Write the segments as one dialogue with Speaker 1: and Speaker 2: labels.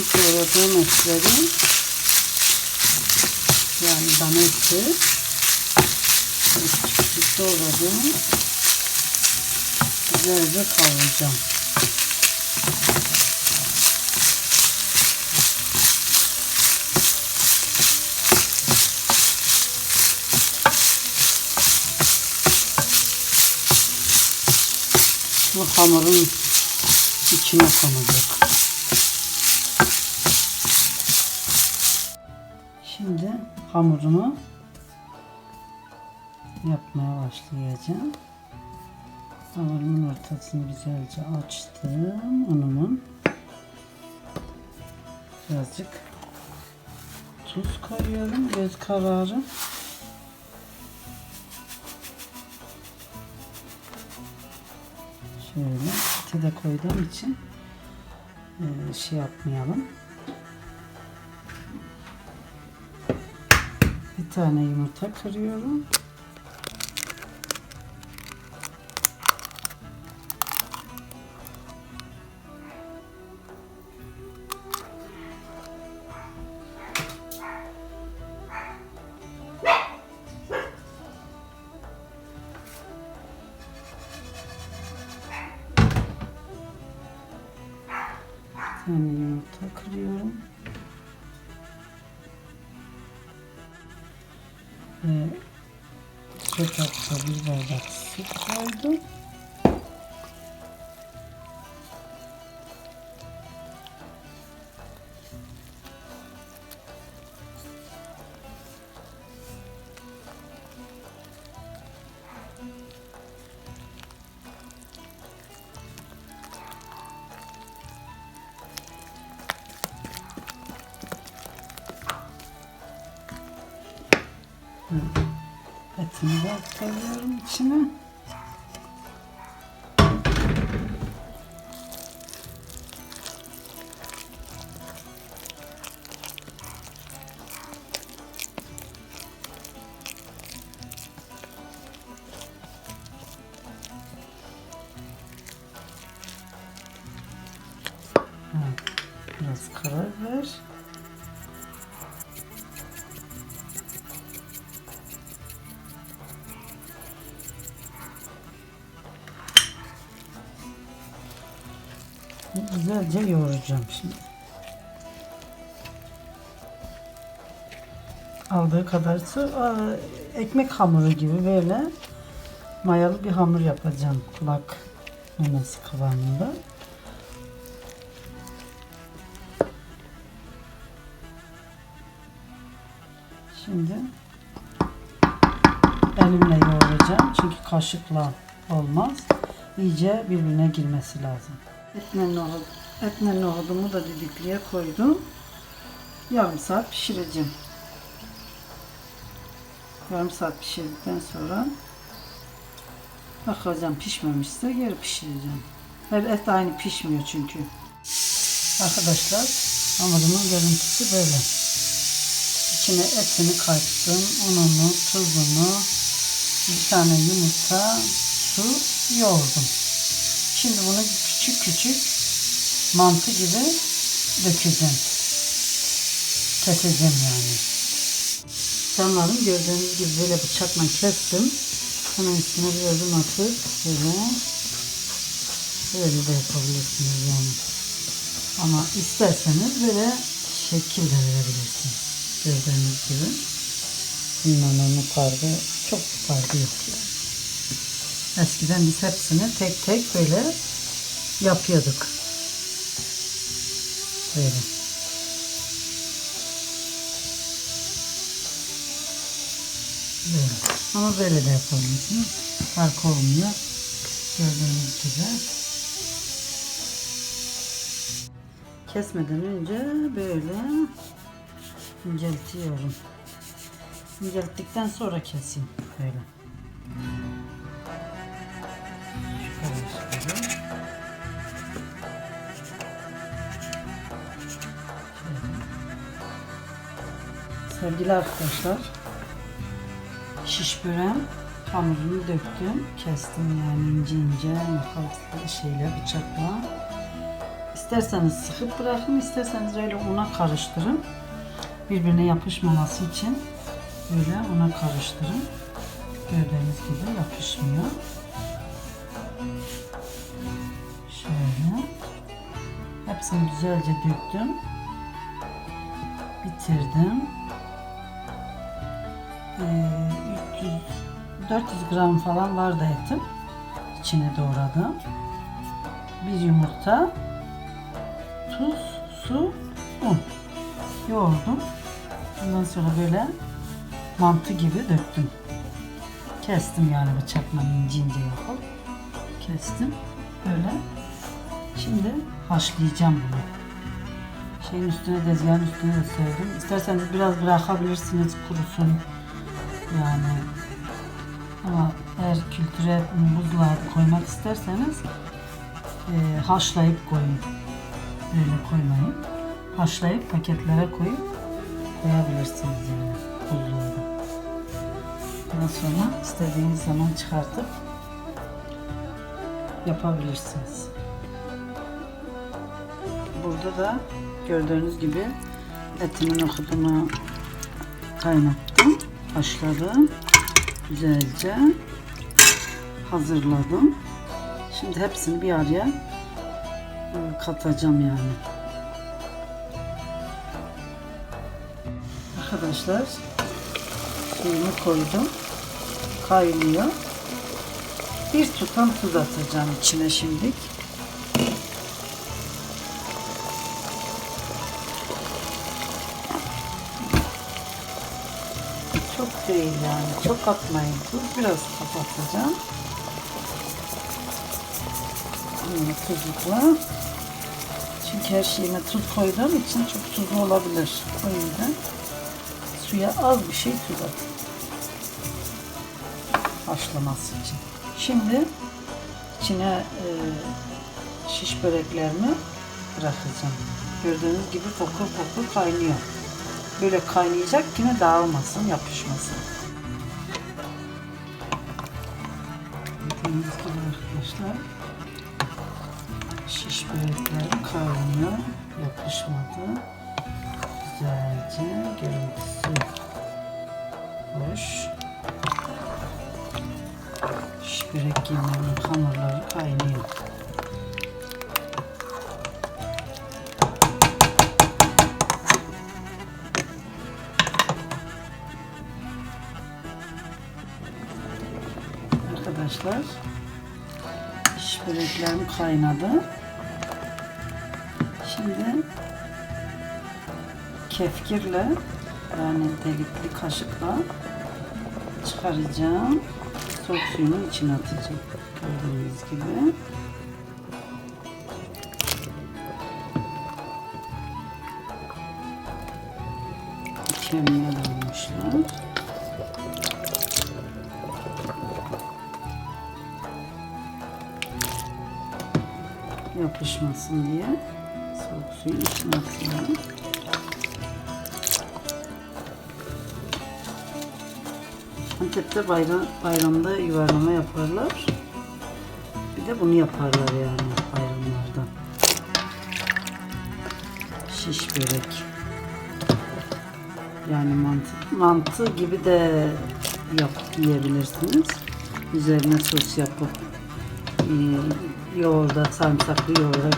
Speaker 1: küçük doğradığım etleri yani dana eti küçük küçük doğradım. Güzelce kavuracağım. Bu hamurun içine konacak. Şimdi hamurumu yapmaya başlayacağım. Hamurumun ortasını güzelce açtım. Unumun birazcık tuz koyuyorum. Göz kararı. Şöyle eti de koyduğum için e, şey yapmayalım. Bir tane yumurta kırıyorum. Tane yumurta kırıyorum. Çöpakta bir bardak su koydum. Koyuyorum içine. Güzelce yoğuracağım şimdi. Aldığı kadar su, ekmek hamuru gibi böyle mayalı bir hamur yapacağım. Kulak memesi kıvamında. Şimdi elimle yoğuracağım. Çünkü kaşıkla olmaz. İyice birbirine girmesi lazım. Etmen nohud, etmen nohudumu da düdüklüye koydum. Yarım saat pişireceğim. Yarım saat pişirdikten sonra bakacağım pişmemişse geri pişireceğim. Her et aynı pişmiyor çünkü. Arkadaşlar hamurumun görüntüsü böyle. İçine etini kattım, ununu, tuzunu, bir tane yumurta, su yoğurdum. Şimdi bunu küçük küçük mantı gibi dökeceğim. Keseceğim yani. Canlarım gördüğünüz gibi böyle bıçakla kestim. Hemen üstüne biraz un atıp böyle böyle de yapabilirsiniz yani. Ama isterseniz böyle şekil de verebilirsiniz. Gördüğünüz gibi. Onun farkı çok farkı yok. Eskiden biz hepsini tek tek böyle yapıyorduk. Böyle. Böyle. Ama böyle de yapabilirsiniz. Fark olmuyor. Gördüğünüz gibi. Kesmeden önce böyle inceltiyorum. İncelttikten sonra keseyim. Böyle. Sevgili arkadaşlar, şiş böreğim hamurunu döktüm, kestim yani ince ince makarnalı şeyle bıçakla. İsterseniz sıkıp bırakın, isterseniz öyle una karıştırın. Birbirine yapışmaması için böyle una karıştırın. Gördüğünüz gibi yapışmıyor. Şöyle. Hepsini güzelce döktüm. Bitirdim. Ee, 300 400 gram falan vardı etim. İçine doğradım. Bir yumurta, tuz, su, un. Yoğurdum. Ondan sonra böyle mantı gibi döktüm. Kestim yani bıçakla ince ince yapıp kestim. Böyle. Şimdi haşlayacağım bunu. Şeyin üstüne tezgahın üstüne de serdim. İsterseniz biraz bırakabilirsiniz kurusun. Yani ama eğer kültüre buzluğa koymak isterseniz e, haşlayıp koyun. Böyle koymayın. Haşlayıp paketlere koyup koyabilirsiniz yani buzluğa da. Ondan sonra istediğiniz zaman çıkartıp yapabilirsiniz. Burada da gördüğünüz gibi etimin okudunu kaynattım, haşladım. Güzelce hazırladım. Şimdi hepsini bir araya e, katacağım yani. Arkadaşlar suyunu koydum. Kaynıyor. Bir tutam tuz atacağım içine şimdilik. Değil yani. Çok atmayın tuz. Biraz kapatacağım. Yine tuzlukla. Çünkü her şeyine tuz koyduğum için çok tuzlu olabilir. O yüzden suya az bir şey tuz at. Haşlaması için. Şimdi içine e, şiş böreklerimi bırakacağım. Gördüğünüz gibi fokur fokur kaynıyor. Böyle kaynayacak yine dağılmasın, yapışmasın. Gördüğünüz gibi arkadaşlar şiş böreklerim kaynıyor. Yapışmadı. Güzelce görüntüsü hoş. Şiş börek yemeğinin hamurları kaynıyor. Arkadaşlar şiş kaynadı. Şimdi kefkirle yani delikli kaşıkla çıkaracağım. Soğuk suyunun içine atacağım. Gördüğünüz gibi. Yapışmasın diye soğuk suyun içine atıyorum. Antep'te bayram, bayramda yuvarlama yaparlar. Bir de bunu yaparlar yani bayramlarda. Şiş börek. Yani mantı, mantı gibi de yap yiyebilirsiniz. Üzerine sos yapıp e, yoğurda, sarımsaklı yoğurda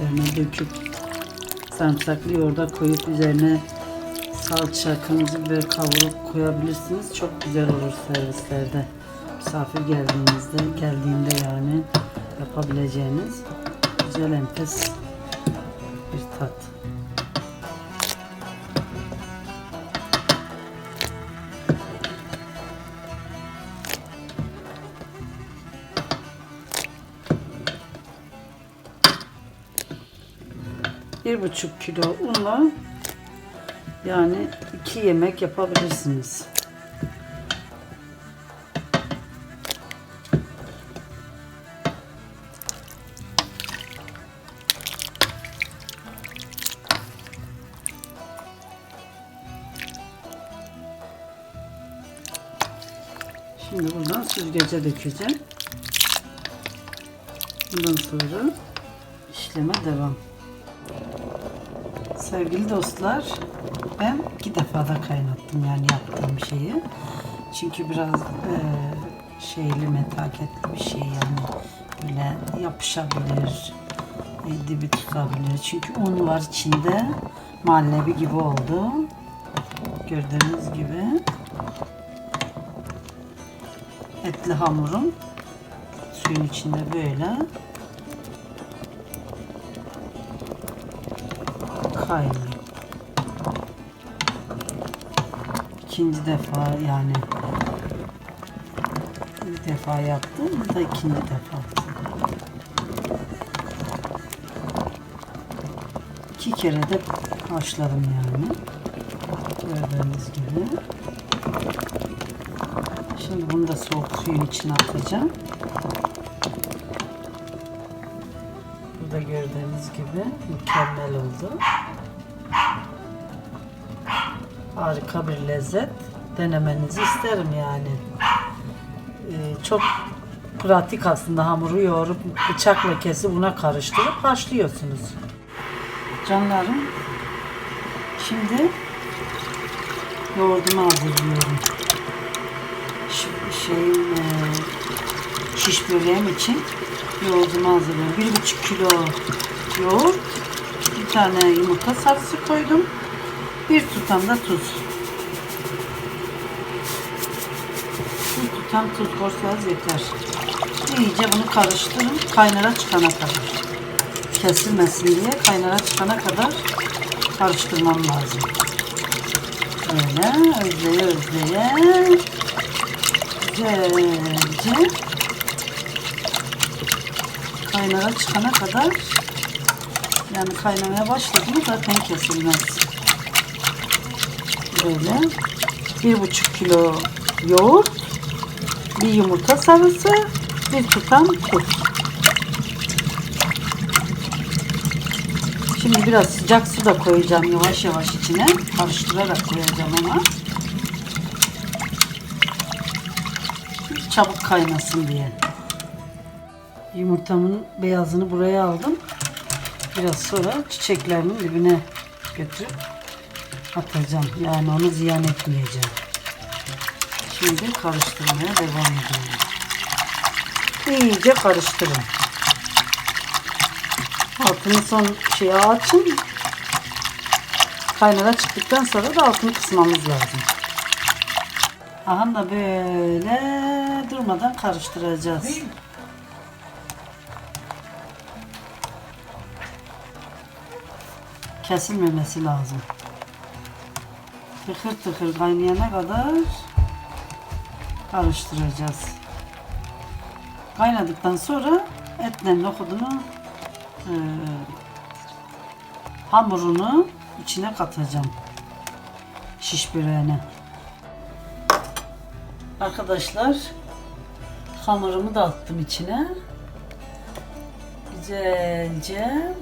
Speaker 1: üzerine döküp sarımsaklı yoğurda koyup üzerine salça, kırmızı biber kavurup koyabilirsiniz. Çok güzel olur servislerde. Misafir geldiğinizde, geldiğinde yani yapabileceğiniz güzel enfes bir tat. Bir buçuk kilo unla yani iki yemek yapabilirsiniz. Şimdi buradan süzgece dökeceğim. Bundan sonra işleme devam. Sevgili dostlar, ben iki defa da kaynattım yani yaptığım şeyi. Çünkü biraz e, şeyli metaketli bir şey yani böyle yapışabilir, e, dibi tutabilir. Çünkü un var içinde, mahallebi gibi oldu. Gördüğünüz gibi. Etli hamurum suyun içinde böyle kaynıyor. İkinci defa yani bir defa yaptım, da ikinci defa. İki kere de haşladım yani. Gördüğünüz gibi. Şimdi bunu da soğuk suyun içine atacağım. Burada gördüğünüz gibi mükemmel oldu. Harika bir lezzet. Denemenizi isterim yani. Ee, çok pratik aslında hamuru yoğurup bıçakla kesip buna karıştırıp haşlıyorsunuz. Canlarım şimdi yoğurdumu hazırlıyorum. E, şiş böreğim için yoğurdumu hazırlıyorum. Bir buçuk kilo yoğurt, bir tane yumurta sarısı koydum. Bir tutam da tuz. Bir tutam tuz koysanız yeter. İyice bunu karıştırın kaynara çıkana kadar. Kesilmesin diye kaynara çıkana kadar karıştırmam lazım. Böyle özleye özleye güzelce kaynara çıkana kadar yani kaynamaya başladı mı zaten kesilmez. Böyle bir buçuk kilo yoğurt, bir yumurta sarısı, bir tutam tuz. Şimdi biraz sıcak su da koyacağım yavaş yavaş içine. Karıştırarak koyacağım ama. Çabuk kaynasın diye. Yumurtamın beyazını buraya aldım. Biraz sonra çiçeklerimin dibine götürüp atacağım. Yani onu ziyan etmeyeceğim. Şimdi karıştırmaya devam ediyorum. İyice karıştırın. Altını son şeye açın. Kaynara çıktıktan sonra da altını kısmamız lazım. Aha da böyle durmadan karıştıracağız. Kesilmemesi lazım. Tıkır tıkır kaynayana kadar karıştıracağız. Kaynadıktan sonra etle nohudunu e, hamurunu içine katacağım. Şiş böreğine. Arkadaşlar hamurumu da attım içine. Güzelce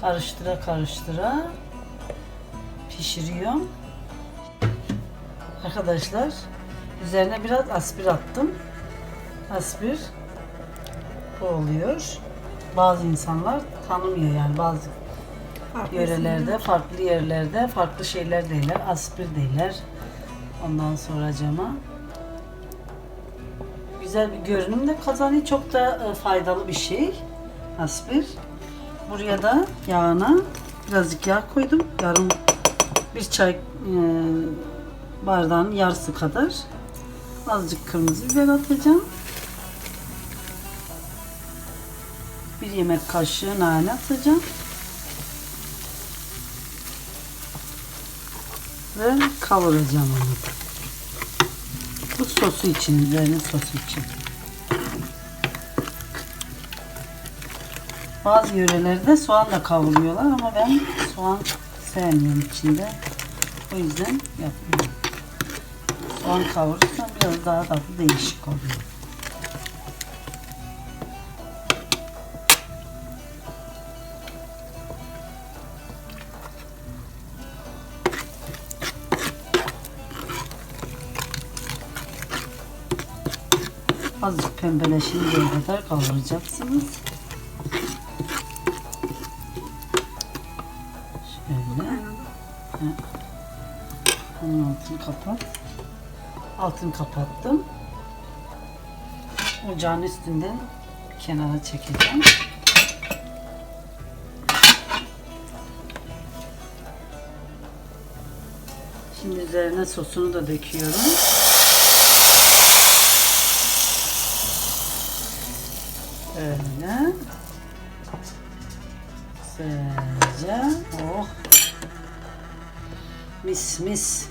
Speaker 1: karıştıra karıştıra pişiriyorum. Arkadaşlar üzerine biraz aspir attım. Aspir bu oluyor. Bazı insanlar tanımıyor yani bazı yörelerde, farklı yerlerde farklı şeyler derler. Aspir derler. Ondan sonra cama güzel bir görünüm de kazanıyor. Çok da e, faydalı bir şey. Aspir. Buraya da yağına birazcık yağ koydum. Yarım bir çay e, bardağın yarısı kadar. Azıcık kırmızı biber atacağım. Bir yemek kaşığı nane atacağım. Ve kavuracağım onu. Bu sosu için, üzerine sosu için. Bazı yörelerde soğan da kavuruyorlar ama ben soğan sevmiyorum içinde. O yüzden yapmıyorum soğan kavurursan biraz daha tadı değişik oluyor. Azıcık pembeleşinceye kadar kavuracaksınız. Şöyle. Bunun altını kapat. Altını kapattım. Ocağın üstünden kenara çekeceğim. Şimdi üzerine sosunu da döküyorum. Öyle. Güzelce. Oh. Mis mis.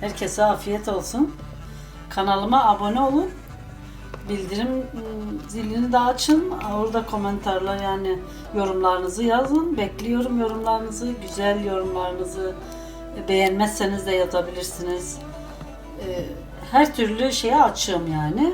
Speaker 1: Herkese afiyet olsun. Kanalıma abone olun. Bildirim zilini de açın. Orada komentarlar yani yorumlarınızı yazın. Bekliyorum yorumlarınızı. Güzel yorumlarınızı. Beğenmezseniz de yazabilirsiniz. Ee, Her türlü şeye açığım yani.